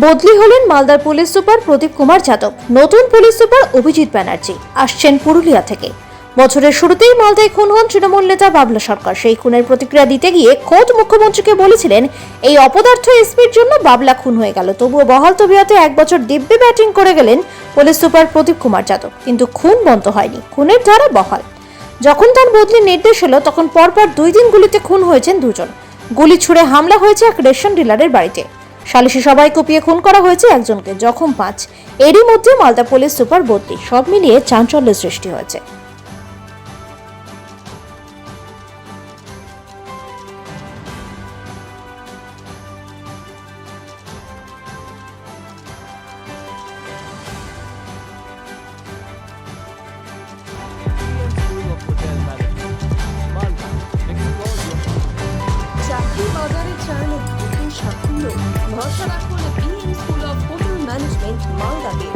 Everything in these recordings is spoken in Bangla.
বদলি হলেন মালদার পুলিশ সুপার প্রদীপ কুমার যাদব। নতুন পুলিশ সুপার অভিজিৎ ব্যানার্জি। আসছেন পুরুলিয়া থেকে। বছরের শুরুতেই মালদায় খুন হন তৃণমূল নেতা বাবলা সরকার। সেই খুনের প্রতিক্রিয়া দিতে গিয়ে খোদ মুখ্যমন্ত্রীকে বলেছিলেন, এই অপদার্থ এসপির জন্য বাবলা খুন হয়ে গেল। তবুও বহাল তবিয়তে এক বছর দিব্যি ব্যাটিং করে গেলেন পুলিশ সুপার প্রদীপ কুমার যাদব। কিন্তু খুন বন্ধ হয়নি। খুনের ধারা বহাল। যখন তার বদলির নির্দেশ এলো, তখন পরপর দুই দিন গুলিতে খুন হয়েছেন দুজন। গুলি ছুড়ে হামলা হয়েছে এক রেশন ডিলারের বাড়িতে। সালিশি সবাই কুপিয়ে খুন করা হয়েছে একজনকে জখম পাঁচ। এরই মধ্যে মালদা পুলিশ সুপার বদলি সব মিলিয়ে চাঞ্চল্যের সৃষ্টি হয়েছে। ভরসা রাখুন BM school of hotel management, মালদাতে।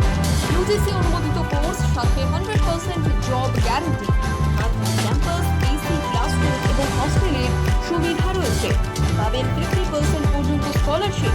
ইউজিসি অনুমোদিত কোর্স, সাথে hundred percent job guarantee campus AC এবং হস্টেলের সুবিধা রয়েছে। পাবেন ফিফটি পার্সেন্ট পর্যন্ত স্কলারশিপ